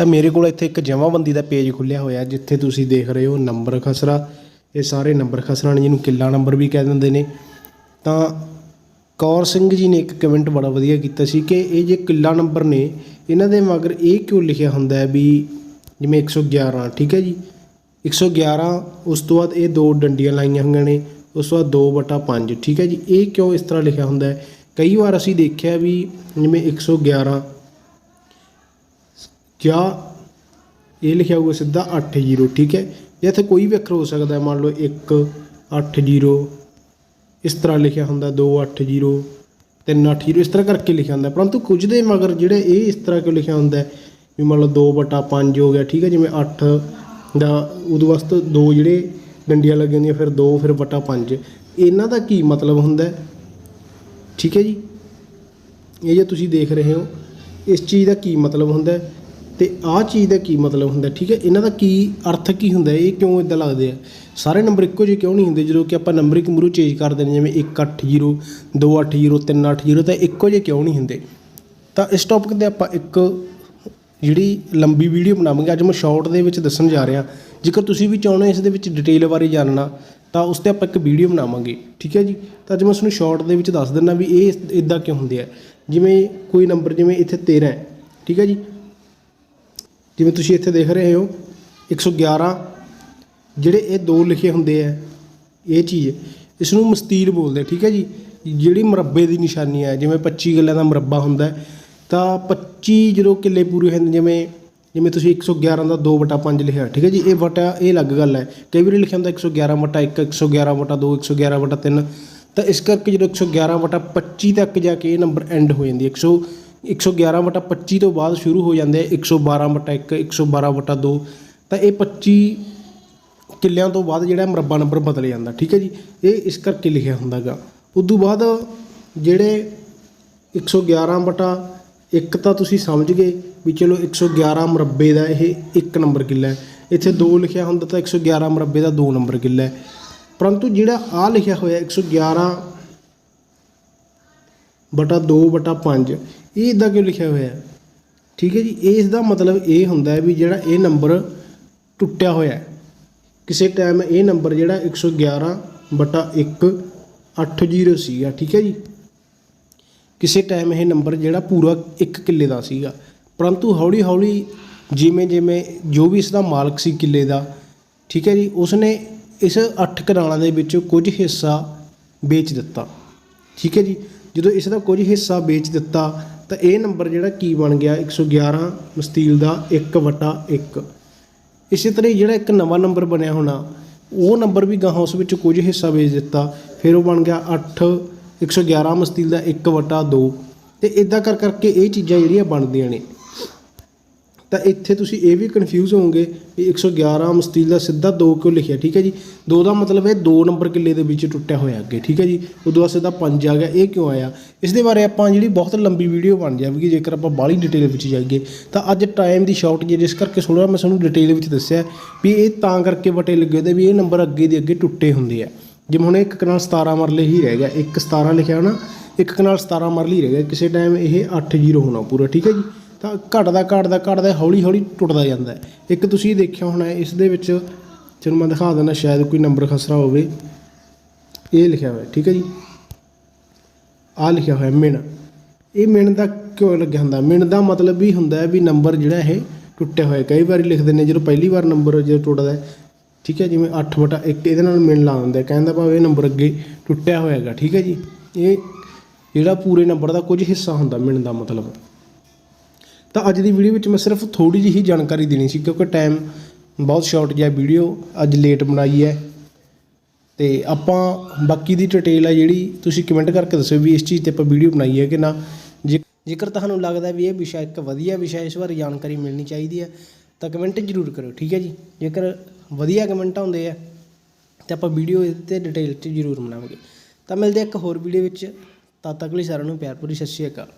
ਤਾਂ ਮੇਰੇ ਕੋਲ ਇੱਥੇ ਇੱਕ ਜਮਾਬੰਦੀ ਦਾ ਪੇਜ ਖੁੱਲਿਆ ਹੋਇਆ, ਜਿੱਥੇ ਤੁਸੀਂ ਦੇਖ ਰਹੇ ਹੋ ਨੰਬਰ ਖਸਰਾ। ਇਹ ਸਾਰੇ ਨੰਬਰ ਖਸਰਾ ਨੇ, ਜਿਹਨੂੰ ਕਿੱਲਾ ਨੰਬਰ ਵੀ ਕਹਿ ਦਿੰਦੇ ਨੇ। ਤਾਂ ਕੌਰ ਸਿੰਘ ਜੀ ਨੇ ਇੱਕ ਕਮੈਂਟ ਬੜਾ ਵਧੀਆ ਕੀਤਾ ਸੀ ਕਿ ਇਹ ਜੇ ਕਿੱਲਾ ਨੰਬਰ ਨੇ, ਇਹਨਾਂ ਦੇ ਮਗਰ ਇਹ ਕਿਉਂ ਲਿਖਿਆ ਹੁੰਦਾ ਹੈ ਵੀ ਜਿਵੇਂ 111 ਠੀਕ ਹੈ ਜੀ? 111 ਉਸ ਤੋਂ ਬਾਅਦ ਇਹ ਦੋ ਡੰਡੀਆਂ ਲਾਈਆਂ ਹੋਈਆਂ ਨੇ, ਉਸ ਤੋਂ ਬਾਅਦ 2 ਬਟਾ 5 ਠੀਕ ਹੈ ਜੀ? ਇਹ ਕਿਉਂ ਇਸ ਤਰ੍ਹਾਂ ਲਿਖਿਆ ਹੁੰਦਾ ਹੈ? ਕਈ ਵਾਰ ਅਸੀਂ ਦੇਖਿਆ ਵੀ ਜਿਵੇਂ 111 ਜਾਂ ਇਹ ਲਿਖਿਆ ਹੋਊਗਾ ਸਿੱਧਾ 80 ਠੀਕ ਹੈ? ਜਾਂ ਇੱਥੇ ਕੋਈ ਵੀ ਅੱਖਰ ਹੋ ਸਕਦਾ ਹੈ, ਮੰਨ ਲਓ 1 80 ਇਸ ਤਰ੍ਹਾਂ ਲਿਖਿਆ ਹੁੰਦਾ 280 380 ਇਸ ਤਰ੍ਹਾਂ ਕਰਕੇ ਲਿਖਿਆ ਹੁੰਦਾ ਪਰੰਤੂ ਕੁਝ ਦੇ ਮਗਰ ਜਿਹੜੇ ਇਹ ਇਸ ਤਰ੍ਹਾਂ ਕਿਉਂ ਲਿਖਿਆ ਹੁੰਦਾ ਵੀ ਮੰਨ ਲਓ 2 ਬਟਾ 5 ਹੋ ਗਿਆ, ਠੀਕ ਹੈ? ਜਿਵੇਂ 8 ਦਾ ਉਦੋਂ ਵਾਸਤੇ ਦੋ ਜਿਹੜੇ ਡੰਡੀਆਂ ਲੱਗੀਆਂ ਹੁੰਦੀਆਂ, ਫਿਰ 2 ਫਿਰ ਬਟਾ 5 ਇਹਨਾਂ ਦਾ ਕੀ ਮਤਲਬ ਹੁੰਦਾ ਠੀਕ ਹੈ ਜੀ? ਇਹ ਜੇ ਤੁਸੀਂ ਦੇਖ ਰਹੇ ਹੋ, ਇਸ ਚੀਜ਼ ਦਾ ਕੀ ਮਤਲਬ ਹੁੰਦਾ ਹੈ? ਤੇ ਆਹ ਚੀਜ਼ ਦਾ ਕੀ ਮਤਲਬ ਹੁੰਦਾ? ਠੀਕ ਹੈ, ਇਹਨਾਂ ਦਾ ਕੀ ਅਰਥ ਕੀ ਹੁੰਦਾ? ਇਹ ਕਿਉਂ ਇਦਾਂ ਲੱਗਦੇ ਆ? ਸਾਰੇ ਨੰਬਰ ਇੱਕੋ ਜਿਹੇ ਕਿਉਂ ਨਹੀਂ ਹੁੰਦੇ? ਜਦੋਂ ਕਿ ਆਪਾਂ ਨੰਬਰ ਇੱਕ ਮੂਰੂ ਚੇਂਜ ਕਰਦੇ ਨੇ ਜਿਵੇਂ 180 280 380 ਤਾਂ ਇੱਕੋ ਜਿਹੇ ਕਿਉਂ ਨਹੀਂ ਹੁੰਦੇ? ਤਾਂ ਇਸ ਟੌਪਿਕ ਤੇ ਆਪਾਂ ਇੱਕ ਜਿਹੜੀ ਲੰਬੀ ਵੀਡੀਓ ਬਣਾਵਾਂਗੇ, ਅੱਜ ਮੈਂ ਸ਼ਾਰਟ ਦੇ ਵਿੱਚ ਦੱਸਣ ਜਾ ਰਿਹਾ। ਜੇਕਰ ਤੁਸੀਂ ਵੀ ਚਾਹੁੰਦੇ ਹੋ ਇਸ ਦੇ ਵਿੱਚ ਡਿਟੇਲ ਬਾਰੇ ਜਾਣਨਾ, ਤਾਂ ਉਸ ਤੇ ਆਪਾਂ ਇੱਕ ਵੀਡੀਓ ਬਣਾਵਾਂਗੇ। ਠੀਕ ਹੈ ਜੀ? ਤਾਂ ਅੱਜ ਮੈਂ ਤੁਹਾਨੂੰ ਸ਼ਾਰਟ ਦੇ ਵਿੱਚ ਦੱਸ ਦਿੰਦਾ ਵੀ ਇਹ ਇਦਾਂ ਕਿਉਂ ਹੁੰਦੇ ਆ? ਜਿਵੇਂ ਕੋਈ ਨੰਬਰ ਜਿਵੇਂ ਇੱਥੇ 13 ਹੈ, ਠੀਕ ਹੈ ਜੀ? ਜਿਵੇਂ ਤੁਸੀਂ ਇੱਥੇ ਦੇਖ ਰਹੇ ਹੋ 111 ਜਿਹੜੇ ਇਹ ਦੋ ਲਿਖੇ ਹੁੰਦੇ ਆ, ਇਹ ਚੀਜ਼ ਇਸ ਨੂੰ ਮਸਤੀਰ ਬੋਲਦੇ ਠੀਕ ਹੈ ਜੀ? ਜਿਹੜੀ ਮੁਰੱਬੇ ਦੀ ਨਿਸ਼ਾਨੀ ਹੈ, ਜਿਵੇਂ 25 ਗੱਲਾਂ ਦਾ ਮੁਰੱਬਾ ਹੁੰਦਾ ਤਾਂ 25 ਜਦੋਂ ਕਿੱਲੇ ਪੂਰੇ ਹੁੰਦੇ ਜਿਵੇਂ ਜਿਵੇਂ ਤੁਸੀਂ 111 ਦਾ 2/5 ਲਿਖਿਆ, ਠੀਕ ਹੈ ਜੀ? ਇਹ ਵਟਾ, ਇਹ ਅਲੱਗ ਗੱਲ ਹੈ। ਕਈ ਵਾਰੀ ਲਿਖਿਆ ਹੁੰਦਾ 111 ਵਟਾ 1 111 ਵਟਾ 2 111 ਵਟਾ 3 ਤਾਂ ਇਸ ਕਰਕੇ ਜਦੋਂ 111 ਵਟਾ 25 ਤੱਕ ਜਾ ਕੇ ਇਹ ਨੰਬਰ ਐਂਡ ਹੋ ਜਾਂਦੀ ਹੈ। 100 111 ਵਟਾ 25 ਤੋਂ ਬਾਅਦ ਸ਼ੁਰੂ ਹੋ ਜਾਂਦੇ ਆ 112 ਵਟਾ 1 112 ਵਟਾ 2 ਤਾਂ ਇਹ 25 ਕਿੱਲਿਆਂ ਤੋਂ ਬਾਅਦ ਜਿਹੜਾ ਮੁਰੱਬਾ ਨੰਬਰ ਬਦਲ ਜਾਂਦਾ, ਠੀਕ ਹੈ ਜੀ? ਇਹ ਇਸ ਕਰਕੇ ਲਿਖਿਆ ਹੁੰਦਾਗਾ। ਉਦੋਂ ਬਾਅਦ ਜਿਹੜੇ 111 ਬਟਾ ਇੱਕ ਤਾਂ ਤੁਸੀਂ ਸਮਝ ਗਏ ਵੀ ਚਲੋ 111 ਮੁਰੱਬੇ ਦਾ ਇਹ ਇੱਕ ਨੰਬਰ ਕਿੱਲਾ ਹੈ। ਇੱਥੇ 2 ਲਿਖਿਆ ਹੁੰਦਾ ਤਾਂ 111 ਮੁਰੱਬੇ ਦਾ 2 ਨੰਬਰ ਕਿੱਲਾ ਹੈ। ਪਰੰਤੂ ਜਿਹੜਾ ਆ ਲਿਖਿਆ ਹੋਇਆ 111 ਬਟਾ 2 ਬਟਾ 5 ਇਹ ਇਦਾਂ ਕਿਉਂ ਲਿਖਿਆ ਹੋਇਆ ਹੈ? ਠੀਕ ਹੈ ਜੀ ਇਸ ਦਾ ਮਤਲਬ ਇਹ ਹੁੰਦਾ ਹੈ ਵੀ ਜਿਹੜਾ ਇਹ ਨੰਬਰ ਟੁੱਟਿਆ ਹੋਇਆ ਹੈ। ਕਿਸੇ ਟਾਈਮ ਇਹ ਨੰਬਰ ਜਿਹੜਾ 111 ਬਟਾ 1 80 ਸੀਗਾ, ਠੀਕ ਹੈ ਜੀ। ਕਿਸੇ ਟਾਈਮ ਇਹ ਨੰਬਰ ਜਿਹੜਾ ਪੂਰਾ 1 ਕਿੱਲੇ ਦਾ ਸੀਗਾ। ਪਰੰਤੂ ਹੌਲੀ ਹੌਲੀ ਜਿਵੇਂ ਜਿਵੇਂ ਜੋ ਵੀ ਇਸ ਦਾ ਮਾਲਕ ਸੀ ਕਿੱਲੇ ਦਾ, ਠੀਕ ਹੈ ਜੀ, ਉਸਨੇ ਇਸ 8 ਕਨਾਲਾਂ ਦੇ ਵਿੱਚ ਕੁਝ ਹਿੱਸਾ ਵੇਚ ਦਿੱਤਾ। ਠੀਕ ਹੈ ਜੀ, ਜਦੋਂ ਇਸ ਦਾ ਕੁਝ ਹਿੱਸਾ ਵੇਚ ਦਿੱਤਾ ਤਾਂ ਇਹ ਨੰਬਰ ਜਿਹੜਾ ਕੀ ਬਣ ਗਿਆ? 111 ਮਸਤੀਲ ਦਾ 1/1 ਇਸੇ ਤਰ੍ਹਾਂ ਹੀ ਜਿਹੜਾ ਇੱਕ ਨਵਾਂ ਨੰਬਰ ਬਣਿਆ ਹੋਣਾ, ਉਹ ਨੰਬਰ ਵੀ ਗਾਹਾਂ ਉਸ ਵਿੱਚ ਕੁਝ ਹਿੱਸਾ ਵੇਚ ਦਿੱਤਾ। ਫਿਰ ਉਹ ਬਣ ਗਿਆ 8 111 ਮਸਤੀਲ ਦਾ 1/2 ਤੇ ਇਦਾਂ ਕਰ ਕਰਕੇ ਇਹ ਚੀਜ਼ਾਂ ਜਿਹੜੀਆਂ ਬਣਦੀਆਂ ਨੇ। ਤਾਂ ਇੱਥੇ ਤੁਸੀਂ ਇਹ ਵੀ ਕਨਫਿਊਜ਼ ਹੋਵੋਗੇ ਵੀ 111 ਮਸਤੀਲ ਦਾ ਸਿੱਧਾ 2 ਕਿਉਂ ਲਿਖਿਆ, ਠੀਕ ਹੈ ਜੀ? 2 ਦਾ ਮਤਲਬ ਹੈ 2 ਨੰਬਰ ਕਿੱਲੇ ਦੇ ਵਿੱਚ ਟੁੱਟਿਆ ਹੋਇਆ ਅੱਗੇ, ਠੀਕ ਹੈ ਜੀ? ਉਦੋਂ ਬਾਅਦ ਸਿੱਧਾ 5 ਆ ਗਿਆ, ਇਹ ਕਿਉਂ ਆਇਆ? ਇਸ ਦੇ ਬਾਰੇ ਆਪਾਂ ਜਿਹੜੀ ਬਹੁਤ ਲੰਬੀ ਵੀਡੀਓ ਬਣ ਜਾਵੇਗੀ, ਜੇਕਰ ਆਪਾਂ ਬਾਹਲੀ ਡਿਟੇਲ ਵਿੱਚ ਜਾਈਏ, ਤਾਂ ਅੱਜ ਟਾਈਮ ਦੀ ਸ਼ਾਰਟ ਜੇ ਜਿਸ ਕਰਕੇ ਸੁਣਿਆ ਮੈਂ ਤੁਹਾਨੂੰ ਡਿਟੇਲ ਵਿੱਚ ਦੱਸਿਆ ਵੀ ਇਹ ਤਾਂ ਕਰਕੇ ਵਟੇ ਲੱਗੇ ਦੇ ਵੀ ਇਹ ਨੰਬਰ ਅੱਗੇ ਦੇ ਅੱਗੇ ਟੁੱਟੇ ਹੁੰਦੇ ਆ। ਜਿਵੇਂ ਹੁਣ ਇੱਕ ਕਨਾਲ 17 ਮਰਲੇ ਹੀ ਰਹਿ ਗਿਆ, ਇੱਕ 17 ਲਿਖਿਆ ਹੋਣਾ ਇੱਕ ਕਨਾਲ 17 ਮਰਲੇ ਹੀ ਰਹਿ ਗਿਆ, ਕਿਸੇ ਟਾਈਮ ਇਹ 80 ਹੋਣਾ ਪੂਰਾ, ਠੀਕ ਹੈ ਜੀ? ਤਾਂ ਘਟਦਾ ਘਟਦਾ ਘਟਦਾ, ਹੌਲੀ ਹੌਲੀ ਟੁੱਟਦਾ ਜਾਂਦਾ ਇੱਕ ਤੁਸੀਂ ਦੇਖਿਆ ਹੋਣਾ ਇਸ ਦੇ ਵਿੱਚ ਚਲੋ ਮੈਂ ਦਿਖਾ ਦਿੰਦਾ, ਸ਼ਾਇਦ ਕੋਈ ਨੰਬਰ ਖਸਰਾ ਹੋਵੇ। ਇਹ ਲਿਖਿਆ ਹੋਇਆ, ਠੀਕ ਹੈ ਜੀ? ਆ ਲਿਖਿਆ ਹੋਇਆ, ਮਿਣ। ਇਹ ਮਿਣ ਦਾ ਕਿਉਂ ਲੱਗਿਆ ਹੁੰਦਾ? ਮਿਣ ਦਾ ਮਤਲਬ ਵੀ ਹੁੰਦਾ ਵੀ ਨੰਬਰ ਜਿਹੜਾ ਇਹ ਟੁੱਟਿਆ ਹੋਇਆ। ਕਈ ਵਾਰੀ ਲਿਖਦੇ ਨੇ ਜਦੋਂ ਪਹਿਲੀ ਵਾਰ ਨੰਬਰ ਜਦੋਂ ਟੁੱਟਦਾ ਠੀਕ ਹੈ, ਜਿਵੇਂ 8 ਬਟਾ 1 ਇਹਦੇ ਨਾਲ ਮਿਣ ਲਾ ਦਿੰਦੇ ਕਹਿੰਦਾ ਭਾਵੇਂ ਇਹ ਨੰਬਰ ਅੱਗੇ ਟੁੱਟਿਆ ਹੋਇਆ ਹੈਗਾ ਠੀਕ ਹੈ ਜੀ? ਇਹ ਜਿਹੜਾ ਪੂਰੇ ਨੰਬਰ ਦਾ ਕੁਝ ਹਿੱਸਾ ਹੁੰਦਾ ਮਿਣ ਦਾ ਮਤਲਬ। ਤਾਂ ਅੱਜ ਦੀ ਵੀਡੀਓ ਵਿੱਚ ਮੈਂ ਸਿਰਫ ਥੋੜੀ ਜਿਹੀ ਜਾਣਕਾਰੀ ਦੇਣੀ ਸੀ ਕਿਉਂਕਿ ਟਾਈਮ ਬਹੁਤ ਸ਼ਾਰਟ ਜਿਹਾ ਵੀਡੀਓ ਅੱਜ ਲੇਟ ਬਣਾਈ ਹੈ। ਤੇ ਆਪਾਂ ਬਾਕੀ ਦੀ ਡਿਟੇਲ ਹੈ ਜਿਹੜੀ ਤੁਸੀਂ ਕਮੈਂਟ ਕਰਕੇ ਦੱਸਿਓ ਵੀ ਇਸ ਚੀਜ਼ ਤੇ ਆਪਾਂ ਵੀਡੀਓ ਬਣਾਈ ਹੈ ਕਿ ਨਾ। ਜੇ- ਜੇਕਰ ਤੁਹਾਨੂੰ ਲੱਗਦਾ ਵੀ ਇਹ ਵਿਸ਼ਾ ਇੱਕ ਵਧੀਆ ਵਿਸ਼ਾ, ਇਸ ਬਾਰੇ ਜਾਣਕਾਰੀ ਮਿਲਣੀ ਚਾਹੀਦੀ ਹੈ, ਤਾਂ ਕਮੈਂਟ ਜ਼ਰੂਰ ਕਰਿਓ, ਠੀਕ ਹੈ ਜੀ? ਜੇਕਰ ਵਧੀਆ ਕਮੈਂਟ ਆਉਂਦੇ ਆ, ਤੇ ਆਪਾਂ ਵੀਡੀਓ ਇਹਦੇ ਤੇ ਡਿਟੇਲ 'ਚ ਜ਼ਰੂਰ ਬਣਾਵਾਂਗੇ। ਤਾਂ ਮਿਲਦੇ ਇੱਕ ਹੋਰ ਵੀਡੀਓ ਵਿੱਚ। ਤਦ ਤੱਕ ਲਈ ਸਾਰਿਆਂ ਨੂੰ ਪਿਆਰ ਭਰੀ ਸਤਿ ਸ਼੍ਰੀ ਅਕਾਲ।